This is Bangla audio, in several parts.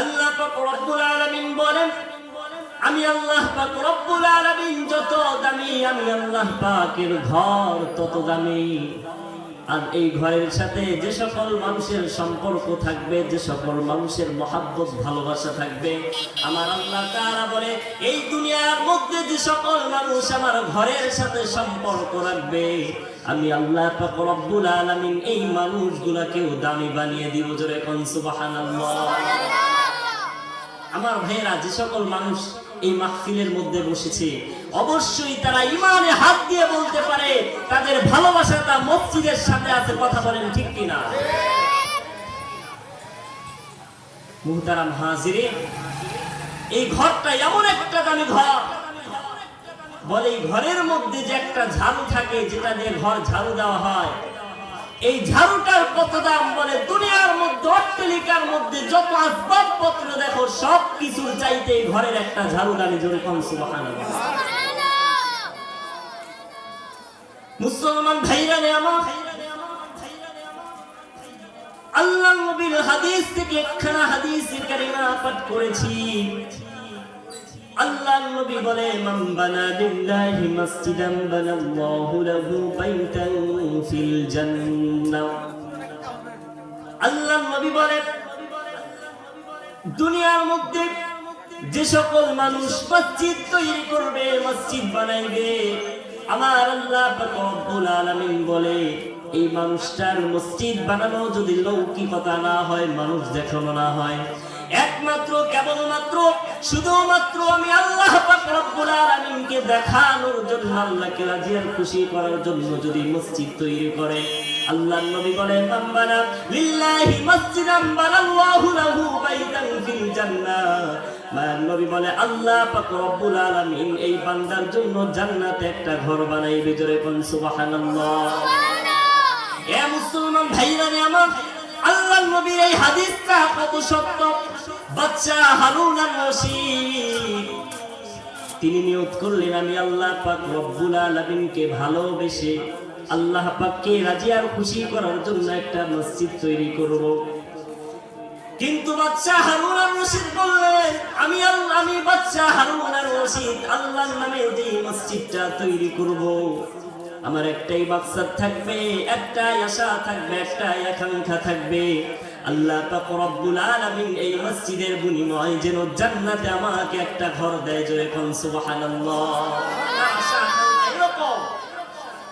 আল্লাহ রব্বুল আলামিন বলেন, আমি আল্লাহ পাক রব্বুল আলামিন যত দামি, আমি আল্লাহ পাকের ঘর তত দামি। আর এই ঘরের সাথে যে সকল মানুষের সম্পর্ক থাকবে, যে সকল মানুষের মহাব্বত, ভালোবাসা থাকবে, আমার আল্লাহ তাআলা বলে, এই দুনিয়ার মধ্যে যে সকল মানুষ আমার ঘরের সাথে সম্পর্ক রাখবে, আমি আল্লাহ রব্বুল আলামিন এই মানুষগুলাকেও দামি বানিয়ে দিব, জোরে কোন সুবহানাল্লাহ। আমার ভাইয়েরা, যে সকল মানুষ এই মাহফিলের মধ্যে বসেছে, অবশ্যই তারা ইমানে হাত দিয়ে বলতে পারে, তাদের ভালোবাসাটা মসজিদের সাথে আছে, কথা বলেন ঠিক কিনা? মুহতারাম হাজিরে, এই ঘরটা এমন একটা দামি ঘর। বলে এই ঘরের মধ্যে যে একটা ঝাড়ু থাকে, যেটা দিয়ে ঘর ঝাড়ু দেওয়া হয় এই ঝাড়ুটার কত দাম বলে? দুনিয়ার মধ্যে, অট্টালিকার মধ্যে যত আসবাবপত্র দেখো সব কিছুর চাইতে এই ঘরের একটা ঝাড়ু দামি জোরে কম মুসলমান ভাইরা রে আমার আল্লাহ নবীর হাদিস থেকে একখানা হাদিসের কারিমা পাঠ করেছি। নবী বলে মান বানা লিল্লাহি মাসজিদান লাহু বাইতান ফিল জান্নাহ। নবী বলে দুনিয়ার মধ্যে যে সকল মানুষ মসজিদ তৈরি করবে, মসজিদ বানাইবে, আমার আল্লাহ রব্বুল আলামিন বলে, এই মানুষটার মসজিদ বানানো যদি লৌকিকতা না হয়, মানুষ দেখানো না হয়। একমাত্র কেবলমাত্র শুধুমাত্র আমি আল্লাহ পাক রব্বুল আলামিনকে দেখানোর জন্য আল্লাহকে রাজি আর খুশি করার জন্য যদি মসজিদ তৈরি করে। আল্লাহ নবী বলেন মাম্বানা লিল্লাহি মসজিদান বানাল্লাহু লাহু বাইতান ফিল জান্নাহ। মায়ার নবী বলে আল্লাহ পাক রব্বুল আলামিন এই বান্দার জন্য জান্নাতে একটা ঘর বানাইবে জোরে কোন সুবহানাল্লাহ। এ মুসলমান ভাইরা রে আমার নবীর এই হাদিসটা কত সত্য? বাচ্চা হারুন রশিদ। তিনি নিয়ত করলেন, আমি আল্লাহ পাক রব্বুল আলামিনকে ভালোবেসে আল্লাহ পাককে রাজি আর খুশি করার জন্য একটা মসজিদ তৈরি করব। কিন্তু বাচ্চা হারুন আর রশিদ বললেন, আমি আমি বাচ্চা হারুন আর রশিদ, আল্লাহর নামে যে মসজিদটা তৈরি করব আমার একটাই মাকসাদ থাকবে, একটাই আশা থাকবে, একটাই আকাঙ্ক্ষা থাকবে। আল্লাহ পাক রব্বুল আলামিন এই মসজিদের বিনিময়ে যেন জান্নাতে আমাকে একটা ঘর দেয় জয় কোন সুবহানাল্লাহ।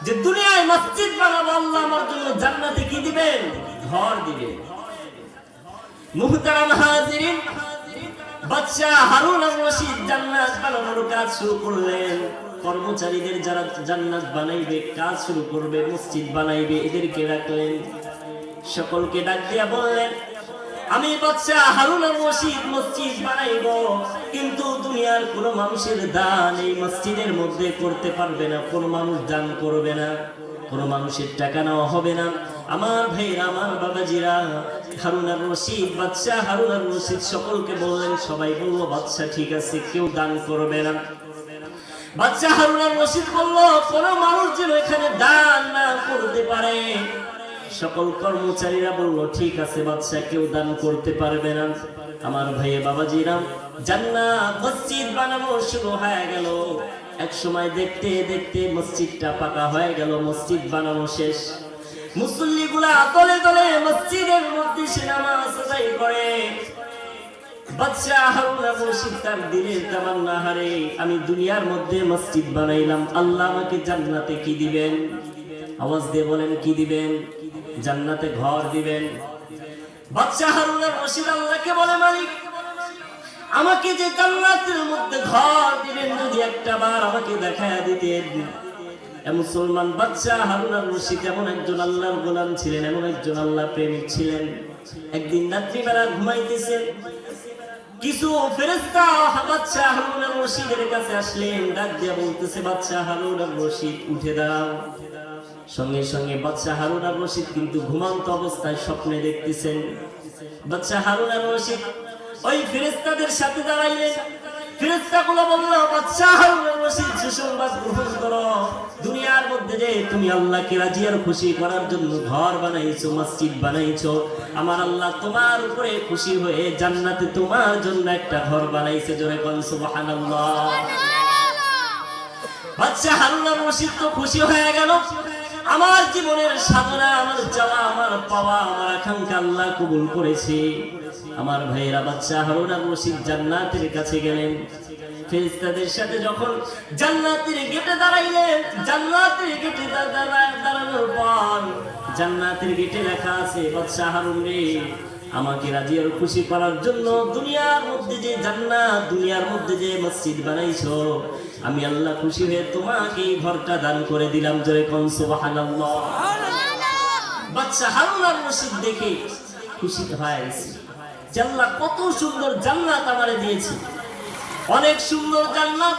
যে দুনিয়ায় মসজিদ বানাবো, আল্লাহ আমার জন্য জান্নাতে কি দিবেন? ঘর দিবেন মুহতারাম হাজিরিন বাচ্চা হারুন আর রশিদ জান্নাত বানানোর কাজ শুরু করলেন। কর্মচারীদের যারা জান্নাত বানাইবে, কাজ শুরু করবে, মসজিদ বানাইবে, এদেরকে রাখলেন সকলকে ডাক দিয়া বললেন, আমি বাচ্চা হারুন রশিদ মসজিদ বানাইব, কিন্তু দুনিয়ার কোনো মানুষের দান এই মসজিদের মধ্যে করতে পারবে না, কোনো মানুষ দান করবে না, কোনো মানুষের টাকা নেওয়া হবে না। আমার ভাইরা, আমার বাবাজিরা হারুন আর রশিদ বাচ্চা হারুন আর রশিদ, সকলকে বললেন, সবাই বলল বাচ্চা ঠিক আছে, কেউ দান করবে না। বাচ্চা হারুন রশিদ বলল, কোন মানুষ যেন এখানে দান না করতে পারে। সকল কর্মচারীরা বলল, ঠিক আছে বাচ্চা, কেউ দান করতে পারবে না। আমার ভাইয়ে বাবাজিরা, জান্নাত মসজিদ বানানো শুরু হয়ে গেল। এক সময় দেখতে দেখতে মসজিদটা পাকা হয়ে গেল, মসজিদ বানানো শেষ। মুসল্লিগুলা তলে তলে মসজিদের মধ্যে সে নামাজ আদায় করে। আমি দুনিয়ার মধ্যে মসজিদ বানাইলাম। আল্লাহ আমাকে জান্নাতে কি দিবেন? আওয়াজ দিয়ে বলেন, কি দিবেন? জান্নাতে ঘর দিবেন। বাদশা হারুন আর রশিদ আল্লাহকে বলে, মালিক, আমাকে যে জান্নাতের মধ্যে ঘর দিবেন যদি একটা বার আমাকে দেখায় দিতেন। মুসলমান বাচ্চা হারুন আর রশিদ এমন একজন আল্লাহর গোলাম ছিলেন, এমন একজন আল্লাহ প্রেমিক ছিলেন। একদিন রাত্রিবেলা ঘুমাইতেছেন কিছু ফেরেস্তা বাচ্চা হারুন আর রশিদের কাছে আসলেন, ডাক দিয়া বলতেছে বাচ্চা হারুন আর রশিদ, উঠে দাঁড়াও সঙ্গে সঙ্গে বাচ্চা হারুন আর রশিদ কিন্তু ঘুমান্ত অবস্থায় স্বপ্নে দেখতেছেন। বাচ্চা হারুন আর রশিদ ওই ফেরেস্তাদের সাথে দাঁড়াইলেন। ফেরেশতাগুলো বলল, বাদশা হারুন রশিদ, সুসংবাদ গ্রহণ করো যে তুমি আল্লাহকে রাজি আর খুশি করার জন্য ঘর বানাইছো মসজিদ বানাইছো। আমার আল্লাহ তোমার উপরে খুশি হয়ে জান্নাতে তোমার জন্য একটা ঘর বানাইছে। জোরে কোন সুবহানাল্লাহ। বাচ্চা হারুন আর রশিদ তো খুশি হয়ে গেল। আমার জীবনের সাধনা, আমার চাওয়া আমার পাওয়া, আমার আকাঙ্ক্ষা আল্লাহ কবুল করেছে। আমার ভাইয়েরা বাচ্চা হারুন আর রশিদ জান্নাতের কাছে গেলেন। ফেরেশতাদের সাথে যখন জান্নাতের গেটে দাঁড়াইলেন, জান্নাতের গেটে দাঁড়ানোর পর জান্নাতের গেটে লেখা আছে, বাচ্চা হারুন রে, আমাকে রাজি আর খুশি করার জন্য দুনিয়ার মধ্যে যে জান্নাত, দুনিয়ার মধ্যে যে মসজিদ বানাইছো আমি আল্লাহ খুশি হয়ে তোমাকে এই ঘরটা দান করে দিলাম জোরে কোন সুবহানাল্লাহ। বাচ্চা হারুন আর রশিদ দেখে খুশি হয়ে গেছে কত সুন্দর জান্নাত আমারে দিয়েছে। অনেক সুন্দর জান্নাত।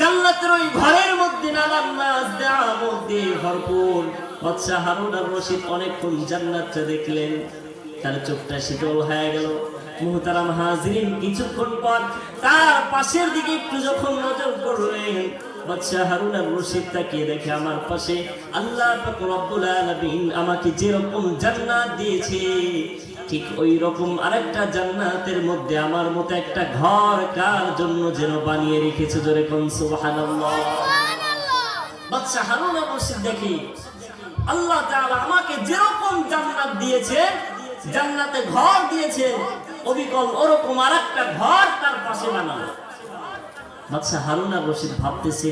জান্নাতের ওই ঘরের মধ্যে নানান নাচ দেওয়া মধ্যে ভরপুর। বাচ্চা হারুন রশিদ অনেকক্ষণ জান্নাতটা দেখলেন। তার চোখটা শীতল হয়ে গেল। মুহতারাম হাজিরিন কিছুক্ষণ পর তার পাশের দিকে একটু যখন নজর করলেন বাচ্চা হারুন আর রশিদ তাকিয়ে দেখে আমার পাশে আল্লাহ রব্বুল আলামিন আমাকে যেরকম জান্নাত দিয়েছে ঠিক ওই রকম আরেকটা জান্নাতের মধ্যে আমার মতো একটা ঘর কার জন্য যেন বানিয়ে রেখেছে জোরে কোন সুবহানাল্লাহ। বাচ্চা হারুন আর রশিদ দেখি আল্লাহ তাআলা আমাকে যেরকম জান্নাত দিয়েছে জান্নাতে ঘর দিয়েছে অবিকল ওরকম আর একটা ঘর তার পাশে বানানো বাচ্চা হারুন আর রশিদ ভাবতেছে,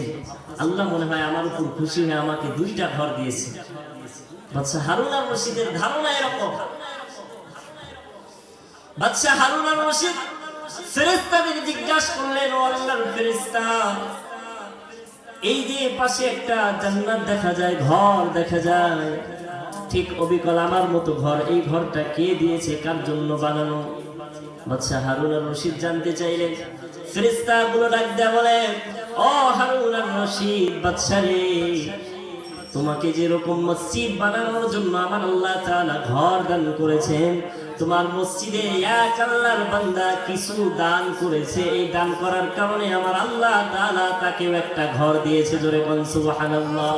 আল্লাহ মনে হয় আমার উপর খুশি হয়ে আমাকে দুইটা ঘর দিয়েছে। বাচ্চা হারুন আর রশিদের ধারণা এরকম। বাচ্চা হারুন আর রশিদ ফেরেশতাদের জিজ্ঞাসা করলেন, ও আল্লাহর ফেরেশতা, এই যে পাশে একটা জান্নাত দেখা যায়, ঘর দেখা যায়, ঠিক অবিকল আমার মতো ঘর, এই ঘরটা কে দিয়েছে, কার জন্য বানানো? বাচ্চা হারুন আর রশিদ জানতে চাইলেন ফেরেশতা গুলো ডাক দেয়া বলে ও হারুন আর রশিদ বাচ্চা রে তোমাকে যেরকম মসজিদ বানানোর জন্য আমার আল্লাহ তাআলা ঘর দান করেছেন তোমার মসজিদে এক আল্লাহর বান্দা কিছু দান করেছে এই দান করার কারণে আমার আল্লাহ তাআলা তাকেও একটা ঘর দিয়েছে জোরে কোন সুবহানাল্লাহ।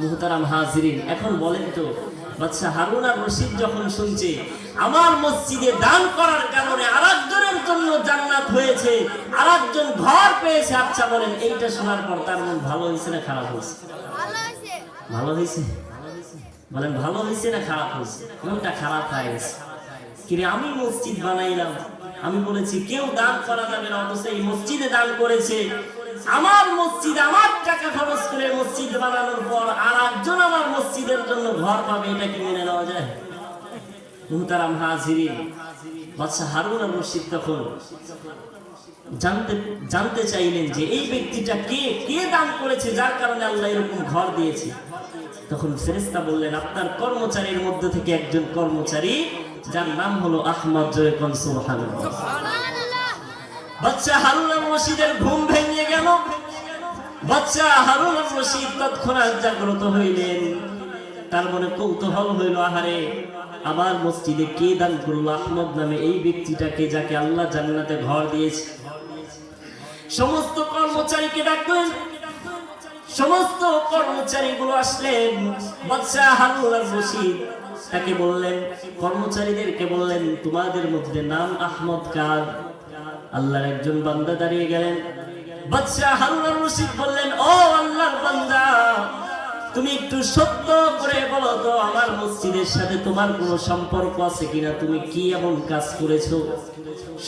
মুহতারাম হাজিরিন এখন বলেন তো বাচ্চা হারুন আর রশিদ যখন শুনছে আমার মসজিদে দান করার কারণে আরেকজনের জন্য জান্নাত হয়েছে আরেকজন ঘর পেয়েছে আচ্ছা বলেন এইটা শোনার পর তার মন ভালো হয়েছে না খারাপ হয়েছে? ভালো হয়েছে। বলেন ভালো হয়েছে না খারাপ হয়েছে? মনটা খারাপ হয়ে গেছে? কিরে আমি মসজিদ বানাইলাম। আমি বলেছি কেউ দান করা যাবে না অথচ এই মসজিদে দান করেছে। আমার মসজিদ আমার টাকা খরচ করে মসজিদ বানানোর পর আর একজন আমার মসজিদের জন্য ঘর পাবে এটা কি মেনে নেওয়া যায়? মুহতারাম হাজিরি বাদশা হারুন আর রশিদ তখন জানতে জানতে চাইলেন যে এই ব্যক্তিটা কে কে দান করেছে যার কারণে আল্লাহ এরকম ঘর দিয়েছে। তখন ফেরেস্তা বললেন আপনার কর্মচারীর মধ্যে থেকে একজন কর্মচারী যার নাম হলো আহমদ জয়কন সুবহানাল্লাহ। বাচ্চা হারুন আর রশিদের ঘুম বাচ্চা হারুন রশিদ তৎক্ষণাৎ জাগ্রত হইলেন। তার মনে কৌতূহল হইল, আহারে, আমার মসজিদে কে দান করল? আহমদ নামে এই ব্যক্তিটাকে যাকে আল্লাহ জান্নাতে ঘর দিয়েছে? সমস্ত কর্মচারীকে ডাকলেন সমস্ত কর্মচারীগুলো আসলেন। বাদশাহ হারুন রশিদ তাকে বললেন, কর্মচারীদেরকে বললেন, তোমাদের মধ্যে নাম আহমদ কার? আল্লাহর একজন বান্দা দাঁড়িয়ে গেলেন। বাদশাহ হারুন আর রশিদ বললেন, ও আল্লাহর বান্দা, তুমি একটু সত্য করে বলো তো, আমার মসজিদের সাথে তোমার কোনো সম্পর্ক আছে কিনা? তুমি কি এমন কাজ করেছ?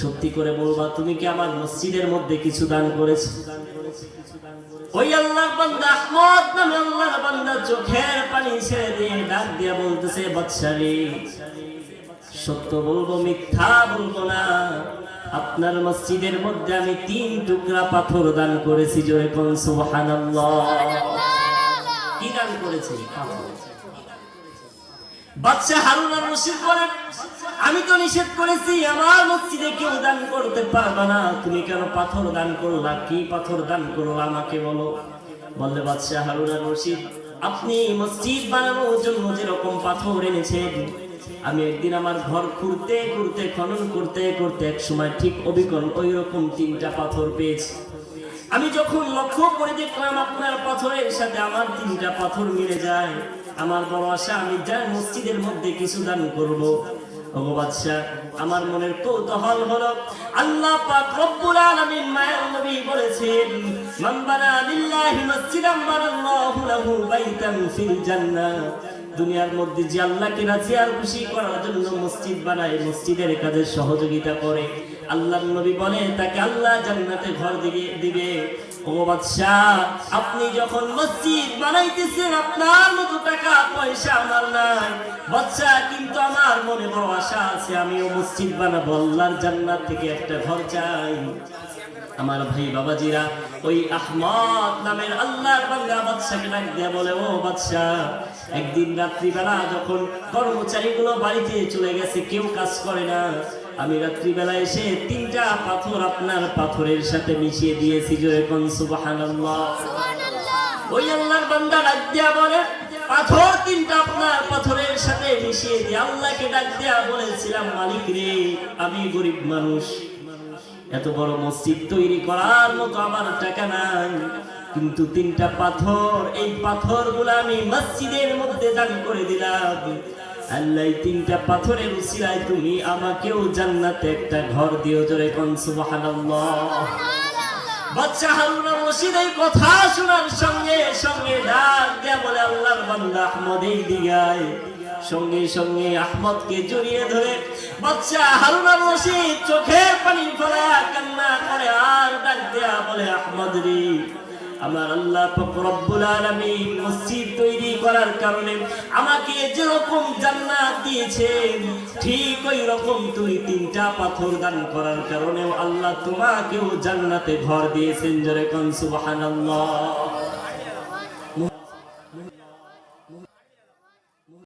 সত্যি করে বলবা, তুমি কি আমার মসজিদের মধ্যে কিছু দান করেছ? ওই আল্লাহর বান্দা, আহমদ নামে আল্লাহর বান্দা চোখের পানি ছেড়ে দিয়ে ডাক দিয়ে বলতেছে বাদশারে সত্য বলব, মিথ্যা বলব না। আপনার মসজিদের মধ্যে আমি তিন টুকরা পাথর দান করেছি জোরে কোন সুবহানাল্লাহ। কি দান করেছে? বাচ্চা হারুন আর রশিদ বলেন আমি তো নিষেধ করেছি আমার মসজিদে কেউ দান করতে পারবে না। তুমি কেন পাথর দান করলা? কি পাথর দান করলা আমাকে বলো? বললে বাদশাহ হারুন আর রশিদ আপনি মসজিদ বানানোর জন্য যেরকম পাথর এনেছেন আমি একদিন আমার ঘর খুঁড়তে খুঁড়তে, খনন করতে করতে এক সময় ঠিক অবিকল ওই রকম তিনটা পাথর পেয়েছি। আমি যখন লক্ষ্য করে দেখলাম আপনার পাথরের সাথে আমার তিনটা পাথর মিলে যায়, আমার বড় আশা আমি যার মসজিদের মধ্যে কিছু দান করব। ওগো বাদশাহ, আমার মনের কৌতূহল হলো, আল্লাহ পাক রব্বুল আলামিন মায়ের নবী বলেছেন, মান বানা লিল্লাহি মাসজিদান বানাল্লাহু লাহু বাইতান ফিল জান্নাহ। দুনিয়ার মধ্যে যে আল্লাহকে রাজি আর খুশি করার জন্য মসজিদ বানায়, মসজিদের কাজে সহযোগিতা করে। আল্লাহ নবী বলে, তাকে আল্লাহ জান্নাতে ঘর দিবে দিবে। ও বাদশাহ, আপনি যখন মসজিদ বানাইতেছেন, আপনার মতো টাকা পয়সা আমার নাই। বাচ্চা কিন্তু আমার মনে বড় আশা আছে, আমিও মসজিদ বানাবো, আল্লাহর জান্নাত থেকে একটা ঘর চাই। আমার ভাই বাবাজিরা ওই আহমদ নামের আল্লাহর বান্দা বাদশাকে ডাক দিয়া বলে ও বাদশাহ একদিন রাত্রিবেলা যখন কর্মচারীগুলো বাড়িতে চলে গেছে কেউ কাজ করে না। আমি রাত্রিবেলা এসে তিনটা পাথর আপনার পাথরের সাথে মিশিয়ে দিয়েছি জোরে কোন সুবহানাল্লাহ। ওই আল্লাহর বান্দা ডাক দিয়া বলে পাথর তিনটা আপনার পাথরের সাথে মিশিয়ে দিয়ে আল্লাহকে ডাক দিয়া বলেছিলাম মালিক রে আমি গরিব মানুষ। এত বড় মসজিদ তৈরি করার মতো আমার টাকা নাই। কিন্তু তিনটা পাথর, এই পাথর আমি মসজিদের মধ্যে দান করে দিলাম। আল্লাহ তিনটা পাথরের উসিলায় তুমি আমাকেও জান্নাতে একটা ঘর দিও জোরে কোন, সুবহানাল্লাহ। বাচ্চা হারুনা রশিদ এই কথা শোনার সঙ্গে সঙ্গে ডাক দেয়া বলে, আল্লাহর বান্দা আহমদ এই দিগায় সঙ্গে সঙ্গে আহমদকে জড়িয়ে ধরে বাচ্চা হারুনা রশিদ চোখে পানি ফেলা কান্না করে আর ডাক দেয়া বলে, আহমদ রে, আমার আল্লাহ রব্বুল আলামিন মসজিদ তৈরি করার কারণে আমাকে যেরকম জান্নাত দিয়েছেন, ঠিক ওই রকম তুই তিনটা পাথর দান করার কারণে আল্লাহ তোমাকেও জান্নাতে ঘর দিয়েছেন। জোরে কোন, সুবহানাল্লাহ।